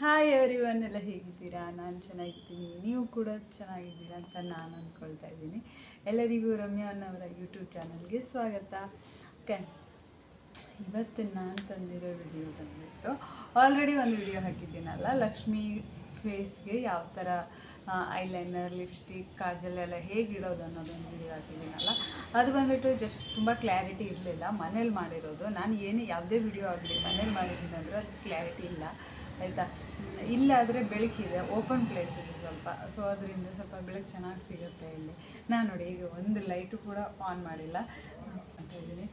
Hi everyone ಎಲ್ಲ ಹೇಗಿದ್ದೀರಾ? ನಾನು ಚೆನ್ನಾಗಿದ್ದೀನಿ. ನೀವು ಕೂಡ ಚೆನ್ನಾಗಿದ್ದೀರಾ ಅಂತ ನಾನು ಅಂದ್ಕೊಳ್ತಾ ಇದ್ದೀನಿ. ಎಲ್ಲರಿಗೂ ರಮ್ಯಾ ಅನ್ನವರ ಯೂಟ್ಯೂಬ್ ಚಾನಲ್ಗೆ ಸ್ವಾಗತ. ಓಕೆ ಇವತ್ತು ನಾನು ತಂದಿರೋ ವಿಡಿಯೋ ಬಂದ್ಬಿಟ್ಟು ಆಲ್ರೆಡಿ ಒಂದು ವಿಡಿಯೋ ಹಾಕಿದ್ದೀನಲ್ಲ? ಲಕ್ಷ್ಮಿ ಫೇಸ್ಗೆ ಯಾವ ಥರ ಐಲೈನರ್ ಲಿಪ್ಸ್ಟಿಕ್ ಕಾಜಲ್ ಎಲ್ಲ ಹೇಗಿಡೋದು ಅನ್ನೋದೊಂದು ವಿಡಿಯೋ ಹಾಕಿದ್ದೀನಲ್ಲ? ಅದು ಬಂದ್ಬಿಟ್ಟು ಜಸ್ಟ್ ತುಂಬ ಕ್ಲಾರಿಟಿ ಇರಲಿಲ್ಲ. ಮನೇಲಿ ಮಾಡಿರೋದು. ನಾನು ಏನೇ, ಯಾವುದೇ ವಿಡಿಯೋ ಆಗಲಿ ಮನೇಲಿ ಮಾಡಿದ್ದೀನಿ ಅಂದರೆ ಅದು ಕ್ಲಾರಿಟಿ ಇಲ್ಲ. ಆಯಿತಾ? ಇಲ್ಲಾದರೆ ಬೆಳಕಿದೆ ಓಪನ್ ಪ್ಲೇಸ್ ಇದೆ ಸ್ವಲ್ಪ. ಸೊ ಅದರಿಂದ ಸ್ವಲ್ಪ ಬೆಳಕು ಚೆನ್ನಾಗಿ ಸಿಗುತ್ತೆ ಇಲ್ಲಿ. ನಾನು ನೋಡಿ, ಈಗ ಒಂದು ಲೈಟು ಕೂಡ ಆನ್ ಮಾಡಿಲ್ಲ. ಅಂತ ಇದ್ದೀನಿ.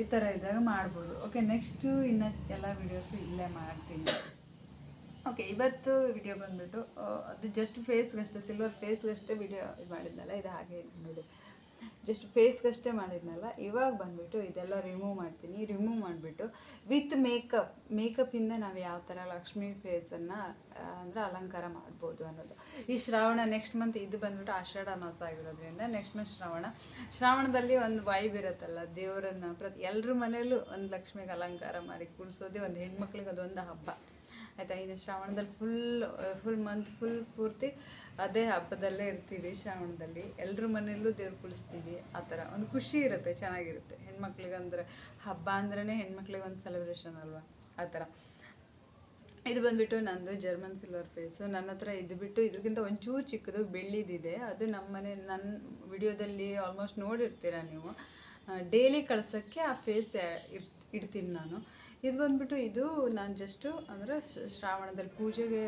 ಈ ಥರ ಇದ್ದಾಗ ಮಾಡ್ಬೋದು. ಓಕೆ ನೆಕ್ಸ್ಟು ಇನ್ನು ಎಲ್ಲ ವೀಡಿಯೋಸು ಇಲ್ಲೇ ಮಾಡ್ತೀನಿ. ಓಕೆ ಇವತ್ತು ವಿಡಿಯೋ ಬಂದುಬಿಟ್ಟು ಅದು ಜಸ್ಟ್ ಫೇಸ್ಗಷ್ಟೇ ಸಿಲ್ವರ್ ಫೇಸ್ಗಷ್ಟೇ ವಿಡಿಯೋ ಇದು ಮಾಡಿದ್ನಲ್ಲ, ಇದು ಹಾಗೆ ನೋಡಿ. ಜಸ್ಟ್ ಫೇಸ್ಗಷ್ಟೇ ಮಾಡಿದ್ನಲ್ಲ, ಇವಾಗ ಬಂದ್ಬಿಟ್ಟು ಇದೆಲ್ಲ ರಿಮೂವ್ ಮಾಡ್ತೀನಿ ರಿಮೂವ್ ಮಾಡಿಬಿಟ್ಟು ವಿತ್ ಮೇಕಪ್ ಮೇಕಪ್ಪಿಂದ ನಾವು ಯಾವ ಥರ ಲಕ್ಷ್ಮಿ ಫೇಸನ್ನು ಅಂದರೆ ಅಲಂಕಾರ ಮಾಡ್ಬೋದು ಅನ್ನೋದು. ಈ ಶ್ರಾವಣ ನೆಕ್ಸ್ಟ್ ಮಂತ್ ಇದು ಬಂದ್ಬಿಟ್ಟು ಆಷಾಢ ಮಾಸ ಆಗಿರೋದ್ರಿಂದ ನೆಕ್ಸ್ಟ್ ಮಂತ್ ಶ್ರಾವಣ. ಶ್ರಾವಣದಲ್ಲಿ ಒಂದು ವೈಬ್ ಇರುತ್ತಲ್ಲ, ದೇವರನ್ನು ಪ್ರತಿ ಎಲ್ಲರ ಮನೆಯಲ್ಲೂ ಒಂದು ಲಕ್ಷ್ಮಿಗೆ ಅಲಂಕಾರ ಮಾಡಿ ಕೂಡಿಸೋದೇ ಒಂದು ಹೆಣ್ಮಕ್ಳಿಗೆ ಅದೊಂದು ಹಬ್ಬ. ಆಯಿತಾ? ಇನ್ನು ಶ್ರಾವಣದಲ್ಲಿ ಫುಲ್ ಫುಲ್ ಮಂತ್ ಫುಲ್ ಪೂರ್ತಿ ಅದೇ ಹಬ್ಬದಲ್ಲೇ ಇರ್ತೀವಿ ಶ್ರಾವಣದಲ್ಲಿ. ಎಲ್ಲರ ಮನೆಯಲ್ಲೂ ದೇವ್ರು ಕುಳಿಸ್ತೀವಿ ಆ ಥರ. ಒಂದು ಖುಷಿ ಇರುತ್ತೆ, ಚೆನ್ನಾಗಿರುತ್ತೆ. ಹೆಣ್ಮಕ್ಳಿಗಂದ್ರೆ ಹಬ್ಬ ಅಂದ್ರೇ ಹೆಣ್ಮಕ್ಳಿಗೆ ಒಂದು ಸೆಲೆಬ್ರೇಷನ್ ಅಲ್ವಾ? ಆ ಥರ. ಇದು ಬಂದುಬಿಟ್ಟು ನಂದು ಜರ್ಮನ್ ಸಿಲ್ವರ್ ಫೇಸು ನನ್ನ ಹತ್ರ ಇದು ಬಿಟ್ಟು ಇದಕ್ಕಿಂತ ಒಂಚೂರು ಚಿಕ್ಕದು ಬೆಳ್ಳಿದಿದೆ. ಅದು ನಮ್ಮ ಮನೆ ನನ್ನ ವಿಡಿಯೋದಲ್ಲಿ ಆಲ್ಮೋಸ್ಟ್ ನೋಡಿರ್ತೀರ ನೀವು? ಡೈಲಿ ಕಳ್ಸೋಕ್ಕೆ ಆ ಫೇಸ್ ಇರ್, ಇಡ್ತೀನಿ ನಾನು. ಇದು ಬಂದ್ಬಿಟ್ಟು ಇದು ನಾನು ಜಸ್ಟು ಅಂದರೆ ಶ್ರಾವಣದಲ್ಲಿ ಪೂಜೆಗೆ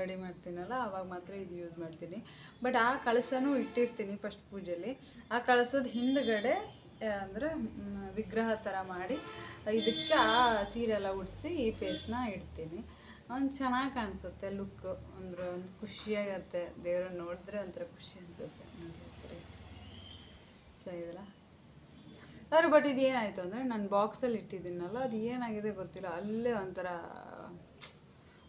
ರೆಡಿ ಮಾಡ್ತೀನಲ್ಲ ಆವಾಗ ಮಾತ್ರ ಇದು ಯೂಸ್ ಮಾಡ್ತೀನಿ. ಬಟ್ ಆ ಕಳಸನೂ ಇಟ್ಟಿರ್ತೀನಿ ಫಸ್ಟ್ ಪೂಜೆಯಲ್ಲಿ ಆ ಕಳಸದ ಹಿಂದ್ಗಡೆ ಅಂದರೆ ವಿಗ್ರಹ ಥರ ಮಾಡಿ, ಇದಕ್ಕೆ ಆ ಸೀರೆ ಎಲ್ಲ ಉಡಿಸಿ ಈ ಫೇಸ್ನ ಇಡ್ತೀನಿ. ಒಂದು ಚೆನ್ನಾಗಿ ಕಾಣಿಸುತ್ತೆ ಲುಕ್ ಅಂದ್ರೆ ಒಂದು ಖುಷಿಯಾಗತ್ತೆ. ದೇವ್ರನ್ನ ನೋಡಿದ್ರೆ ಒಂಥರ ಖುಷಿ ಅನಿಸುತ್ತೆ. ಸೊ ಇದೆಲ್ಲ? ಆದ್ರೆ ಬಟ್ ಇದು ಏನಾಯಿತು ಅಂದರೆ ನಾನು ಬಾಕ್ಸಲ್ಲಿ ಇಟ್ಟಿದ್ದೀನಲ್ಲ, ಅದು ಏನಾಗಿದೆ ಗೊತ್ತಿಲ್ಲ. ಅಲ್ಲೇ ಒಂಥರ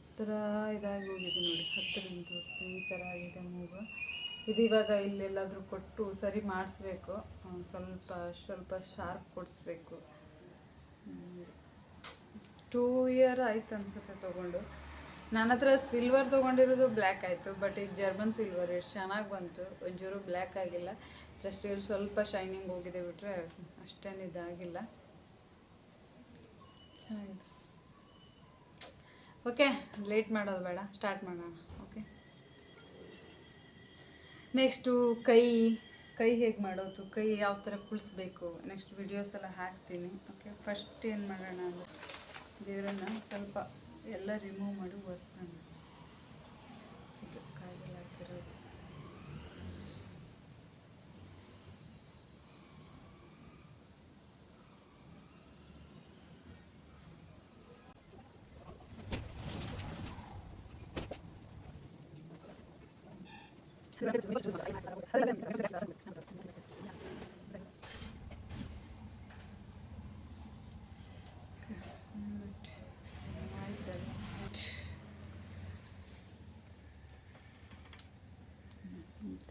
ಒಂಥರ ಇದಾಗಿ ಹೋಗಿದೆ ನೋಡಿ. ಹತ್ತಿರದಿಂದ ತೋರಿಸ್ತೀನಿ, ಈ ಥರ ಆಗಿದೆ ಮೂಗು. ಇದು ಇವಾಗ ಇಲ್ಲೆಲ್ಲಾದರೂ ಕೊಟ್ಟು ಸರಿ ಮಾಡಿಸ್ಬೇಕು. ಸ್ವಲ್ಪ ಸ್ವಲ್ಪ ಶಾರ್ಪ್ ಕೊಡಿಸ್ಬೇಕು. ಟೂ ಇಯರ್ ಆಯ್ತು ಅನ್ಸುತ್ತೆ ತೊಗೊಂಡು. ನನ್ನ ಹತ್ರ ಸಿಲ್ವರ್ ತೊಗೊಂಡಿರೋದು ಬ್ಲ್ಯಾಕ್ ಆಯಿತು ಬಟ್ ಇದು ಜರ್ಮನ್ ಸಿಲ್ವರ್ ಎಷ್ಟು ಚೆನ್ನಾಗಿ ಬಂತು, ಒಂಚೂರು ಬ್ಲ್ಯಾಕ್ ಆಗಿಲ್ಲ. ಜಸ್ಟ್ ಇಲ್ಲಿ ಸ್ವಲ್ಪ ಶೈನಿಂಗ್ ಹೋಗಿದೆ ಬಿಟ್ಟರೆ ಅಷ್ಟೇನು ಇದಾಗಿಲ್ಲ. ಚೆನ್ನಾಗಿದೆ. ಓಕೆ ಲೇಟ್ ಮಾಡೋದು ಬೇಡ ಸ್ಟಾರ್ಟ್ ಮಾಡೋಣ ಓಕೆ ನೆಕ್ಸ್ಟು ಕೈ ಕೈ ಹೇಗೆ ಮಾಡೋದು, ಕೈ ಯಾವ ಥರ ಕುಳಿಸ್ಬೇಕು? ನೆಕ್ಸ್ಟ್ ವಿಡಿಯೋಸ್ ಎಲ್ಲ ಹಾಕ್ತೀನಿ ಓಕೆ ಫಸ್ಟ್ ಏನು ಮಾಡೋಣ ಅಂದರೆ, ದೇವರನ್ನ ಸ್ವಲ್ಪ ಎಲ್ಲ ರಿಮೂವ್ ಮಾಡಿ ಒರೆಸೋಣ ಇದು ಕಾಜಲ್ ಹಾಕಿರೋದು ಈ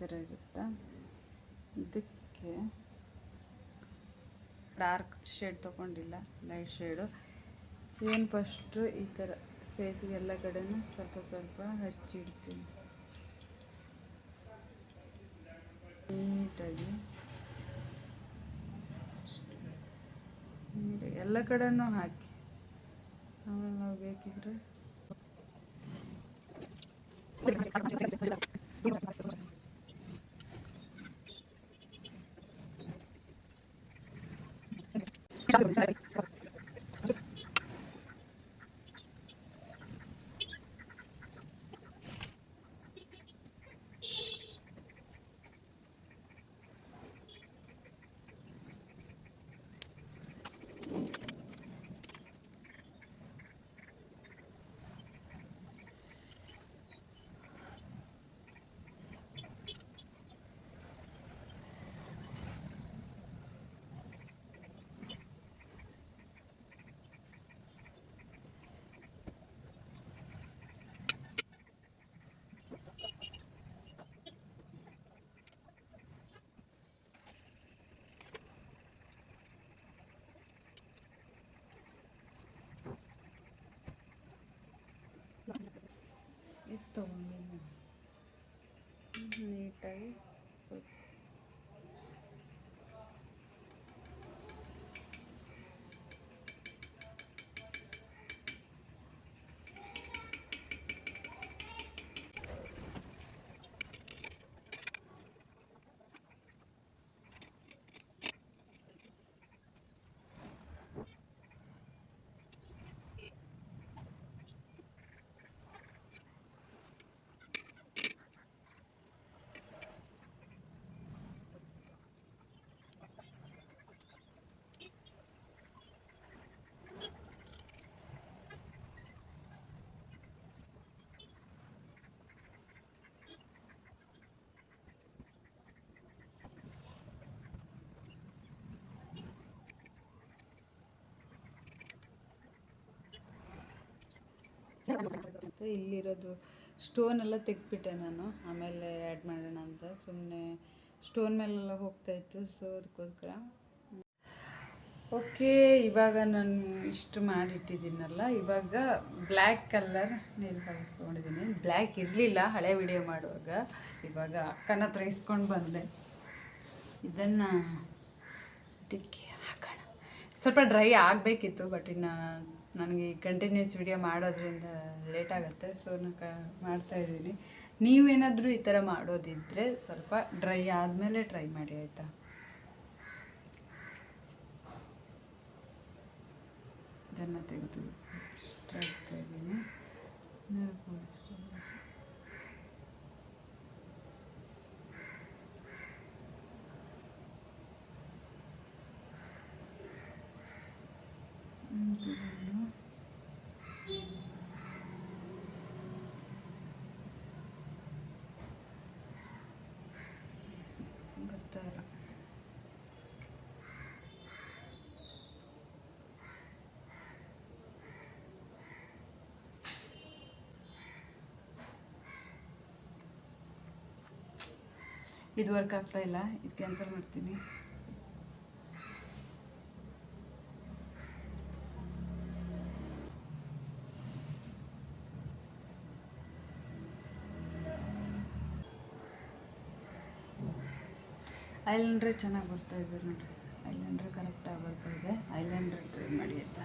ಇರುತ್ತಾ ಇದಕ್ಕೆ ಡಾರ್ಕ್ ಶೇಡ್ ತೊಗೊಂಡಿಲ್ಲ, ಲೈಟ್ ಶೇಡು. ಏನು ಫಸ್ಟು ಈ ಥರ ಫೇಸಿಗೆ ಎಲ್ಲ ಕಡೆನೂ ಸ್ವಲ್ಪ ಸ್ವಲ್ಪ ಹಚ್ಚಿಡ್ತೀನಿ ನೀಟಾಗಿ. ನೀಟಾಗಿ. ಎಲ್ಲ ಕಡೆನೂ ಹಾಕಿ. ಆಮೇಲೆ ನಾವು ಬೇಕಿದ್ರೆ. Thank you. ತೊಗೊಂಡಿನ ನೀಟಾಗಿ ಇಲ್ಲಿರೋದು ಸ್ಟೋನ್ ಎಲ್ಲ ತೆಗ್ದುಬಿಟ್ಟೆ ನಾನು. ಆಮೇಲೆ ಆ್ಯಡ್ ಮಾಡೋಣ ಅಂತ. ಸುಮ್ಮನೆ ಸ್ಟೋನ್ ಮೇಲೆಲ್ಲ ಹೋಗ್ತಾ ಇತ್ತು ಸೊ ಅದಕ್ಕೋಸ್ಕರ. ಓಕೆ ಇವಾಗ ನಾನು ಇಷ್ಟು ಮಾಡಿಟ್ಟಿದ್ದೀನಲ್ಲ. ಇವಾಗ ಬ್ಲ್ಯಾಕ್ ಕಲರ್ ನೀರು ಪಾಲಿಶ್ ತೊಗೊಂಡಿದ್ದೀನಿ. ಬ್ಲ್ಯಾಕ್ ಇರಲಿಲ್ಲ, ಹಳೆ ವಿಡಿಯೋ ಮಾಡುವಾಗ. ಇವಾಗ ಅಕ್ಕನ ಹತ್ರ ಇಸ್ಕೊಂಡು ಬಂದೆ. ಇದನ್ನು ಇದಕ್ಕೆ ಹಾಕೋಣ. ಸ್ವಲ್ಪ ಡ್ರೈ ಆಗಬೇಕಿತ್ತು ಬಟ್ ಇನ್ನು ನನಗೆ ಕಂಟಿನ್ಯೂಸ್ ವಿಡಿಯೋ ಮಾಡೋದ್ರಿಂದ ಲೇಟ್ ಆಗುತ್ತೆ ಸೊ ನಾನು ಕ, ಮಾಡ್ತಾ ಇದ್ದೀನಿ. ನೀವೇನಾದರೂ ಈ ಥರ ಮಾಡೋದಿದ್ದರೆ ಸ್ವಲ್ಪ ಡ್ರೈ ಆದಮೇಲೆ ಟ್ರೈ ಮಾಡಿ, ಆಯಿತಾ? ಇದನ್ನು ತೆಗೆದು ಇಷ್ಟ Mm-hmm ಇಲ್ಲ ಇದು ವರ್ಕ್ ಆಗ್ತಾ ಇಲ್ಲ, ಇದು ಕ್ಯಾನ್ಸಲ್ ಮಾಡ್ತೀನಿ. ಐಲ್ಯಾಂಡ್ರೆ ಚೆನ್ನಾಗಿ ಬರ್ತಾ ಇದೆ ನೋಡಿರಿ. ಐಲ್ಯಾಂಡ್ರೆ ಕರೆಕ್ಟಾಗಿ ಬರ್ತಾ ಇದೆ. ಐಲ್ಯಾಂಡ್ರೆ ಟ್ರೈ ಮಾಡಿ ಆಯ್ತಾ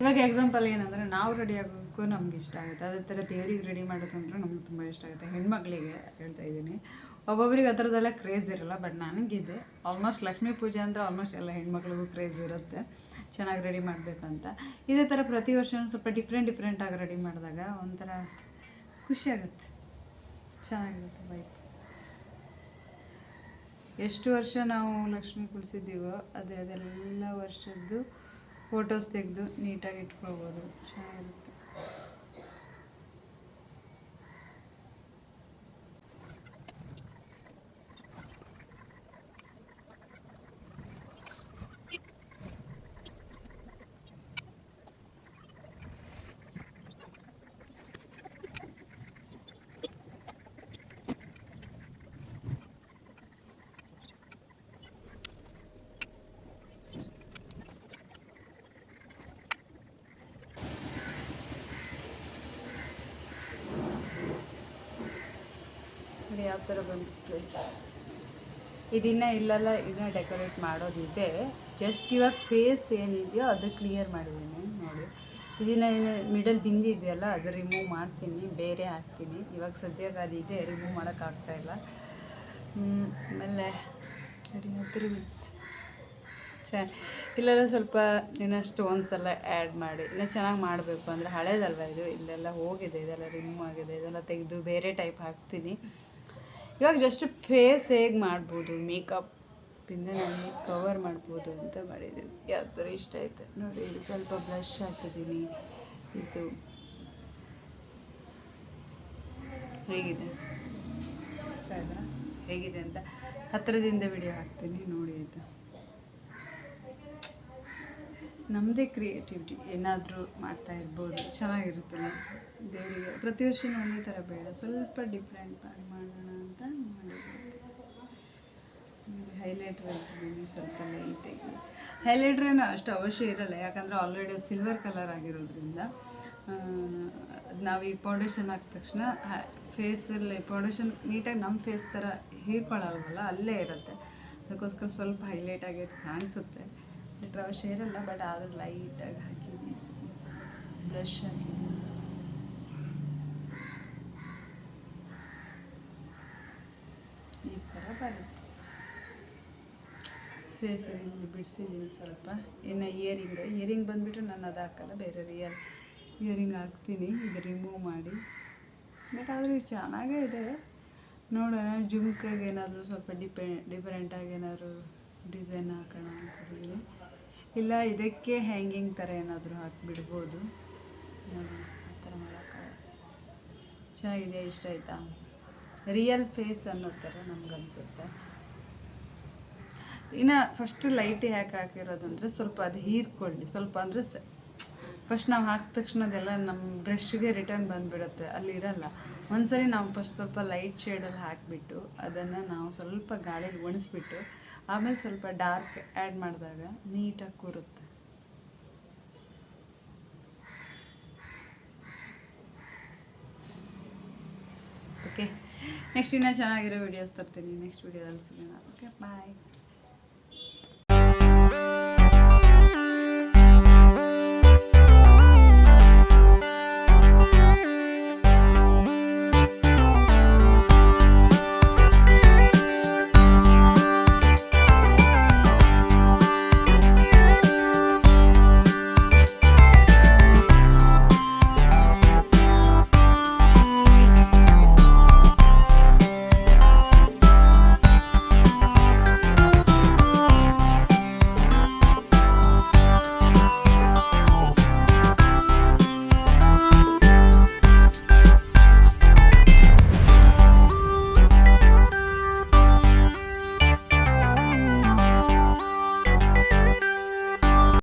ಇವಾಗ ಎಕ್ಸಾಂಪಲ್ ಏನಂದರೆ ನಾವು ರೆಡಿ ಆಗೋಕ್ಕೂ ನಮ್ಗೆ ಇಷ್ಟ ಆಗುತ್ತೆ. ಅದೇ ಥರ ದೇವ್ರಿಗೆ ರೆಡಿ ಮಾಡೋದಂದ್ರೆ ನಮ್ಗೆ ತುಂಬ ಇಷ್ಟ ಆಗುತ್ತೆ. ಹೆಣ್ಮಕ್ಳಿಗೆ ಹೇಳ್ತಾ ಇದ್ದೀನಿ. ಒಬ್ಬೊಬ್ರಿಗೆ ಆ ಥರದ್ದೆಲ್ಲ ಕ್ರೇಜ್ ಇರಲ್ಲ ಬಟ್ ನನಗಿದೆ. ಆಲ್ಮೋಸ್ಟ್ ಲಕ್ಷ್ಮೀ ಪೂಜೆ ಅಂದರೆ ಆಲ್ಮೋಸ್ಟ್ ಎಲ್ಲ ಹೆಣ್ಮಕ್ಳಿಗೂ ಕ್ರೇಜ್ ಇರುತ್ತೆ. ಚೆನ್ನಾಗಿ ರೆಡಿ ಮಾಡಬೇಕಂತ. ಇದೇ ಥರ ಪ್ರತಿ ವರ್ಷ ಸ್ವಲ್ಪ ಡಿಫ್ರೆಂಟ್ ಡಿಫ್ರೆಂಟಾಗಿ ರೆಡಿ ಮಾಡಿದಾಗ ಒಂಥರ ಖುಷಿಯಾಗುತ್ತೆ ಚೆನ್ನಾಗಿರುತ್ತೆ ಬೈಕ್ ಎಷ್ಟು ವರ್ಷ ನಾವು ಲಕ್ಷ್ಮಿ ಕುಳಿಸಿದ್ದೀವೋ ಅದೇ ಅದೆಲ್ಲ ವರ್ಷದ್ದು ಫೋಟೋಸ್ ತೆಗೆದು ನೀಟಾಗಿ ಇಟ್ಕೊಳ್ಬೋದು. ಚೆನ್ನಾಗಿರುತ್ತೆ ನೋಡಿ ಯಾವ ಥರ ಬಂತು ಪ್ಲೇಸ್ ಇದಿನ್ನ ಇಲ್ಲೆಲ್ಲ ಇದನ್ನ ಡೆಕೋರೇಟ್ ಮಾಡೋದಿದೆ. ಜಸ್ಟ್ ಇವಾಗ ಫೇಸ್ ಏನಿದೆಯೋ ಅದು ಕ್ಲಿಯರ್ ಮಾಡಿದ್ದೀನಿ ನೋಡಿ. ಇದನ್ನ ಏನು ಮಿಡಲ್ ಬಿಂದಿ ಇದೆಯಲ್ಲ ಅದು ರಿಮೂವ್ ಮಾಡ್ತೀನಿ ಬೇರೆ ಹಾಕ್ತೀನಿ. ಇವಾಗ ಸದ್ಯಕ್ಕೆ ಅದು ಇದೆ ರಿಮೂವ್ ಮಾಡೋಕ್ಕಾಗ್ತಾ ಇಲ್ಲ. ಹ್ಮ್, ಆಮೇಲೆ ಸರಿ ಹತ್ರ ಚ ಇಲ್ಲೆಲ್ಲ ಸ್ವಲ್ಪ ಇನ್ನು ಸ್ಟೋನ್ಸ್ ಎಲ್ಲ ಆ್ಯಡ್ ಮಾಡಿ. ಇನ್ನೂ ಚೆನ್ನಾಗಿ ಮಾಡಬೇಕು ಅಂದರೆ ಹಳೇದಲ್ವ ಇದು? ಇಲ್ಲೆಲ್ಲ ಹೋಗಿದೆ ಇದೆಲ್ಲ ರಿಮೂವ್ ಆಗಿದೆ ಇದೆಲ್ಲ ತೆಗೆದು ಬೇರೆ ಟೈಪ್ ಹಾಕ್ತೀನಿ. ಇವಾಗ ಜಸ್ಟ್ ಫೇಸ್ ಹೇಗೆ ಮಾಡ್ಬೋದು? ಮೇಕಪ್ಪಿಂದ ನಾನು ಕವರ್ ಮಾಡ್ಬೋದು ಅಂತ ಮಾಡಿದ್ದೀನಿ. ಯಾವ ಇಷ್ಟ ಆಯಿತು? ನೋಡಿ ಸ್ವಲ್ಪ ಬ್ಲಷ್ ಹಾಕಿದ್ದೀನಿ. ಇದು ಹೇಗಿದೆ? ಹೇಗಿದೆ ಅಂತ ಹತ್ತಿರದಿಂದ ವಿಡಿಯೋ ಹಾಕ್ತೀನಿ. ನೋಡಿ ಆಯಿತಾ? ನಮ್ಮದೇ ಕ್ರಿಯೇಟಿವಿಟಿ ಏನಾದರೂ ಮಾಡ್ತಾ ಇರ್ಬೋದು. ಚೆನ್ನಾಗಿರುತ್ತೆ ದೇವರಿಗೆ ಪ್ರತಿ ವರ್ಷವೂ ಒಂದೇ ಥರ ಬೇಡ. ಸ್ವಲ್ಪ ಡಿಫ್ರೆಂಟ್ ಆಗಿ ಮಾಡೋಣ ಅಂತ ಮಾಡಿದ್ದೆ ಹೈಲೈಟ್ರ್ ಹಾಕಿದ್ದೀನಿ ಸ್ವಲ್ಪ ಲೈಟಾಗಿ ಹೈಲೈಟ್ರ್ ಏನು ಅಷ್ಟು ಅವಶ್ಯ ಇರಲ್ಲ. ಯಾಕಂದರೆ ಆಲ್ರೆಡಿ ಸಿಲ್ವರ್ ಕಲರ್ ಆಗಿರೋದ್ರಿಂದ ನಾವು ಈ ಫೌಂಡೇಶನ್ ಹಾಕಿದ ತಕ್ಷಣ ಫೇಸಲ್ಲಿ ಫೌಂಡೇಶನ್ ನೀಟಾಗಿ ನಮ್ಮ ಫೇಸ್ ಥರ ಹೀರ್ಕೊಳ್ಳಲ್ವಲ್ಲ ಅಲ್ಲೇ ಇರುತ್ತೆ. ಅದಕ್ಕೋಸ್ಕರ ಸ್ವಲ್ಪ ಹೈಲೈಟ್ ಅದು ಕಾಣಿಸುತ್ತೆ. ಲೈಟ್ರ್ ಶೇರ್ ಇರಲ್ಲ ಬಟ್ ಆದರೂ ಲೈಟಾಗಿ ಹಾಕಿದ್ದೀನಿ ಬ್ರಷ್ ಹಾಕಿದ್ದೀನಿ ಈ ಥರ ಬರುತ್ತೆ. ಫೇಸಲ್ಲಿ ಬಿಡಿಸಿದ್ದೀನಿ ಸ್ವಲ್ಪ. ಇನ್ನು ಇಯರಿಂಗ್ ಇಯರಿಂಗ್ ಬಂದುಬಿಟ್ಟು ನಾನು ಅದು ಹಾಕಲ್ಲ, ಬೇರೆ ರಿಯಲ್ ಇಯರಿಂಗ್ ಹಾಕ್ತೀನಿ. ಇದು ರಿಮೂವ್ ಮಾಡಿ. ಬಟ್ ಆದರೂ ಚೆನ್ನಾಗೇ ಇದೆ. ನೋಡೋಣ, ಜುಮ್ಕಾಗೆ ಏನಾದರೂ ಸ್ವಲ್ಪ ಡಿಪೆ ಡಿಫರೆಂಟಾಗಿ ಏನಾದರೂ ಡಿಸೈನ್ ಹಾಕೋಣ ಅಂದ್ಕೊಂಡಿದ್ದೀನಿ ಇಲ್ಲ, ಇದಕ್ಕೆ ಹ್ಯಾಂಗಿಂಗ್ ಥರ ಏನಾದರೂ ಹಾಕಿಬಿಡ್ಬೋದು. ನೋಡಿ ಆ ಥರ ಚೆನ್ನಾಗಿದೆ, ಇಷ್ಟ ಆಯಿತಾ? ರಿಯಲ್ ಫೇಸ್ ಅನ್ನೋ ಥರ ನಮ್ಗೆ ಅನಿಸುತ್ತೆ ಇನ್ನು ಫಸ್ಟ್ ಲೈಟ್ ಯಾಕೆ ಹಾಕಿರೋದಂದ್ರೆ ಸ್ವಲ್ಪ ಅದು ಹೀರ್ಕೊಳ್ಳಿ. ಸ್ವಲ್ಪ ಅಂದರೆ ಸ ಫಸ್ಟ್ ನಾವು ಹಾಕಿದ ತಕ್ಷಣ ಅದೆಲ್ಲ ನಮ್ಮ ಬ್ರಷ್ಗೆ ರಿಟರ್ನ್ ಬಂದುಬಿಡುತ್ತೆ. ಅಲ್ಲಿ ಇರಲ್ಲ. ಒಂದ್ಸರಿ ನಾವು ಫಸ್ಟ್ ಸ್ವಲ್ಪ ಲೈಟ್ ಶೇಡಲ್ಲಿ ಹಾಕಿಬಿಟ್ಟು ಅದನ್ನು ನಾವು ಸ್ವಲ್ಪ ಗಾಳಿಲಿ ಒಣಸ್ಬಿಟ್ಟು ಆಮೇಲೆ ಸ್ವಲ್ಪ ಡಾರ್ಕ್ ಆ್ಯಡ್ ಮಾಡಿದಾಗ ನೀಟಾಗಿ ಕೂರುತ್ತೆ. ಓಕೆ, ನೆಕ್ಸ್ಟ್ ಇನ್ನೂ ಚೆನ್ನಾಗಿರೋ ವಿಡಿಯೋಸ್ ತರ್ತೀನಿ ನೆಕ್ಸ್ಟ್ ವಿಡಿಯೋದಲ್ಲಿ ಸಿಗೋಣ. Okay bye